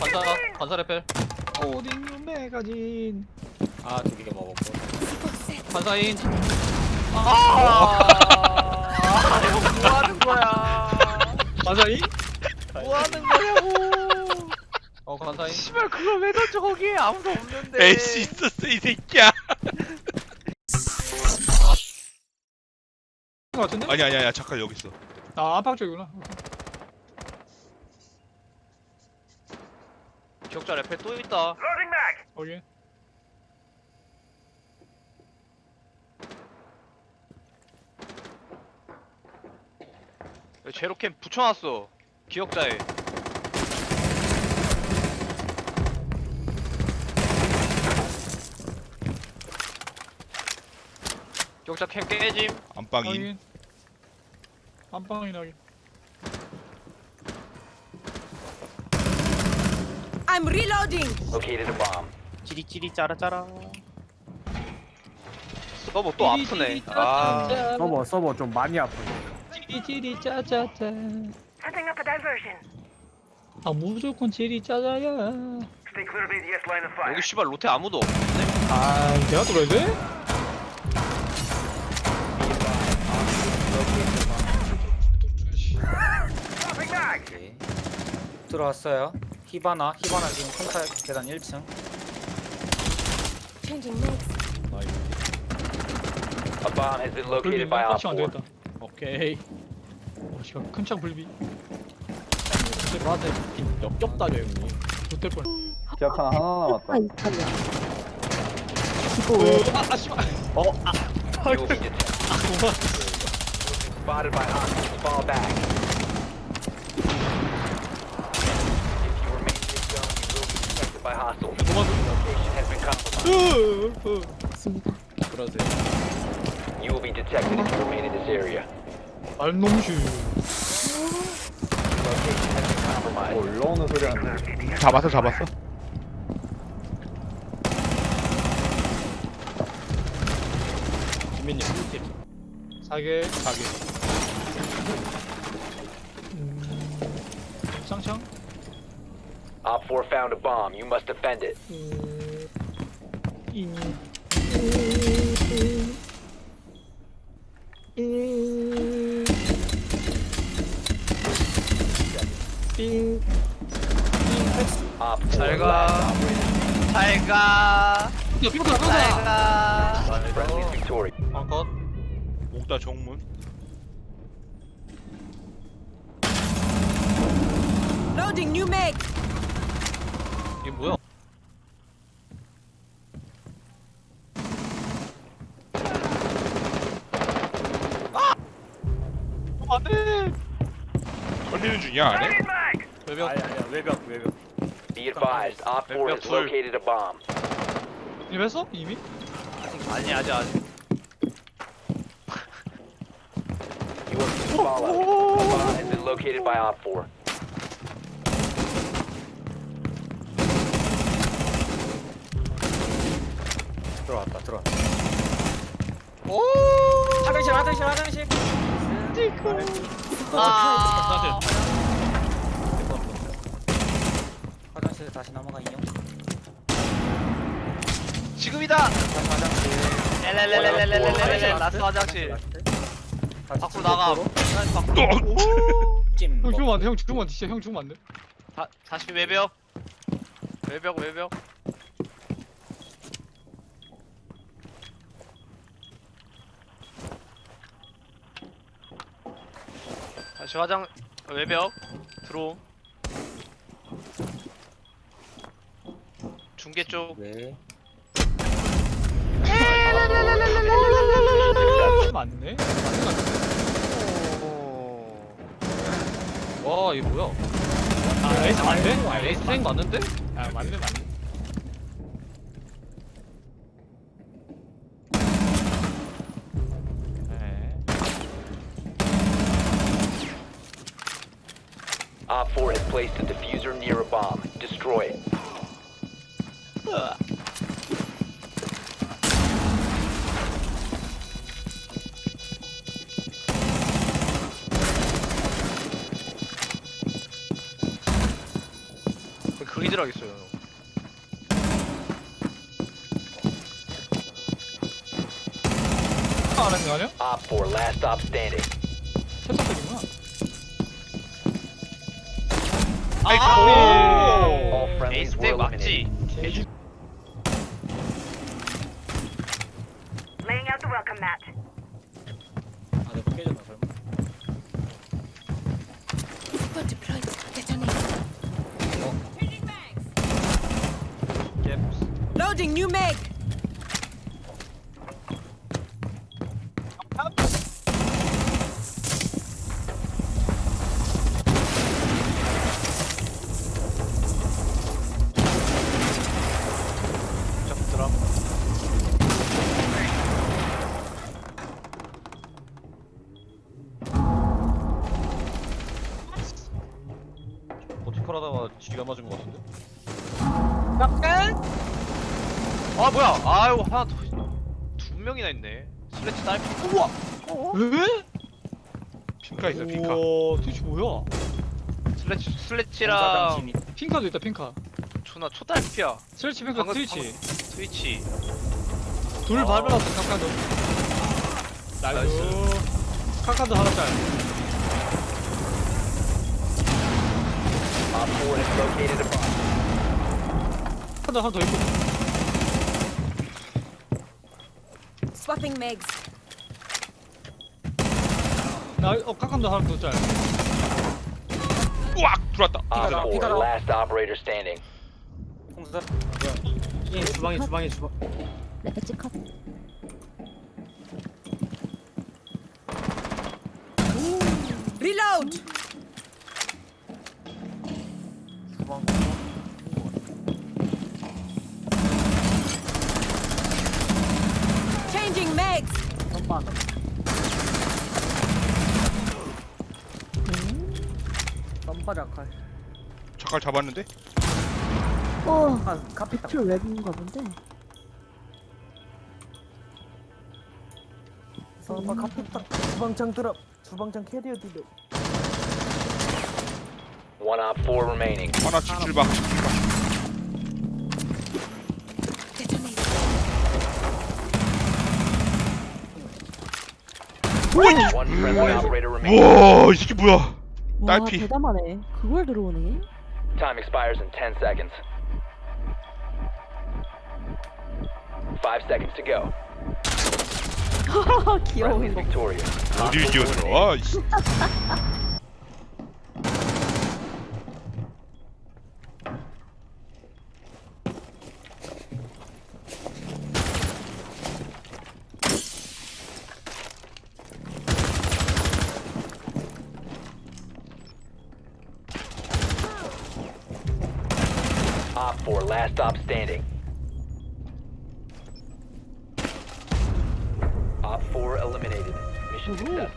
관사 관사 레펠 오딩 매거진 아, 두 개 먹었고. 관사인 아, 형뭐 하는 거야? 맞아이? 뭐 하는 거냐고. 어 관사인 씨발 그걸 왜 던져 거기에 아무도 없는데. 애쉬 있었어 이 새끼야 거 같은데? 아니 아니 아니 잠깐 여기 있어 아 안팎 쪽이구나 기억자 레펠 또 있다. 거기 여기 제로캠 붙여놨어. 기억자에. 기억자 캠 깨짐. 안방인 확인 안방이 나게 I'm reloading. Located a bomb. 찌리찌리 짜라짜라. 서버 또 아프네. 아. 서버, 서버 좀 많이 아프네. 찌리찌리 짜짜짜 Setting up a diversion. 아 무조건 찌리 짜자야 Stay clear of ADS line of fire. 여기 씨발 로테 아무도 없네. 아 내가 들어야 돼? Dropping mag. 오케이. 들어왔어요. 히바나, 히바나 지금 콘타 계단 1층. Changing legs. A bomb has been 불비 located by Op 깜짝 안 4. 되겠다 오케이 오 씨발 큰창 불비 브라데 역겹다, 저 형님. 못될 뻔 기합창 하나 남았다. 아, 이탈리아. 어, 아, 아 씨발 어, 아, You will be detected. Spotted by hostiles. Fall back. If you remain in this zone, you will be detected by hostiles. Location has been compromised. 있습니다. 그러세요. You will be detected if you remain in this area. 알놈슈 Location has been compromised. 올라오는 소리 안 나. 잡았어 잡았어 김민님, 꿀팁. 사계 가게. 음, 쌍창 Op 4 found a bomb. You must defend it. 음, 인 음, 빙 Op 4잘 last 가. operator. 잘 가. 야 빙글 잘 빙글 가. Friendly is victorious. 방컷 옥다 정문 Loading new mag. 이게 뭐야 안돼 걸리는 중이야 안에? 외벽 아니, 아니야, 외벽, 외벽. Be advised, Op 4 has Maybe I'll located a bomb. 이랬어 이미 아니 아직 아직. You are being followed. A bomb has been located by Op 4. 들어왔다, 들어왔다. 화장실, 화장실, 화장실. 아. 화장실 다시 넘어가 인형. 지금이다. 다시 화장실. 엘렐렐렐렐렐렐렐 라스 화장실. 다시 밖으로 나가. 침대로. 밖으로. 찜. 형 죽으면 안돼 형 죽으면 안 돼 진짜 형 죽으면 안돼 다, 다시 외벽. 외벽 외벽. 다시 화장 외벽 들어옴. 중계 쪽. 네. 맞네 와 이게 뭐야 아 에이스 맞네 아 에이스 생 맞는데? 아 맞네 맞네 네 Op 4 has placed a diffuser near a bomb. Destroy it. 그이들하겠어요. 안 하는 거 아니야? Op 4, last stop standing. All friendlies 에이스 were 백 맞지? eliminated. Laying out the welcome mat. 아 내가 깨졌나 설마 Spot deployed. Detonate. Loading new mag. 아 뭐야? 아유 하나 더. 두 명이나 있네. 슬래치 딸. 우와. 왜? 핑카 있어 핑카. 우와, 도대체 뭐야? 슬래치 슬래치랑 핑카도 있다, 핑카. 존나 초달피야. 스트레치 핑카 방금- 트위치. 방금 트위치. 둘 밟아놨어, 카카도. 나이스. 카카도 하나 짤. Op 4 has located a bomb. 카카도 하나 더 있고. Swapping mags. 나, 어, 카카도 하나 더 짤. 우악 들어왔다. Op Pick it up, 4, pick it up. last operator standing. 공사 이 주방에 주방에 주방 Reload. 주방 역할 잠깐 잡았는데? 어, 아 카피타 줄 웹인가 본데. 선발 카피타 주방장 드랍 주방장 캐리어 딜레이 One Op 4 remaining. 하나 칠칠방. 우와 이 새끼 뭐야? 와, 딸피. 대담하네. 그걸 들어오네. Time expires in 10 seconds. Five seconds to go. 귀여워. Friendly victorious. 어딜 기어들어? 이씨. Op 4, last stop standing. Op 4 eliminated. Mission successful.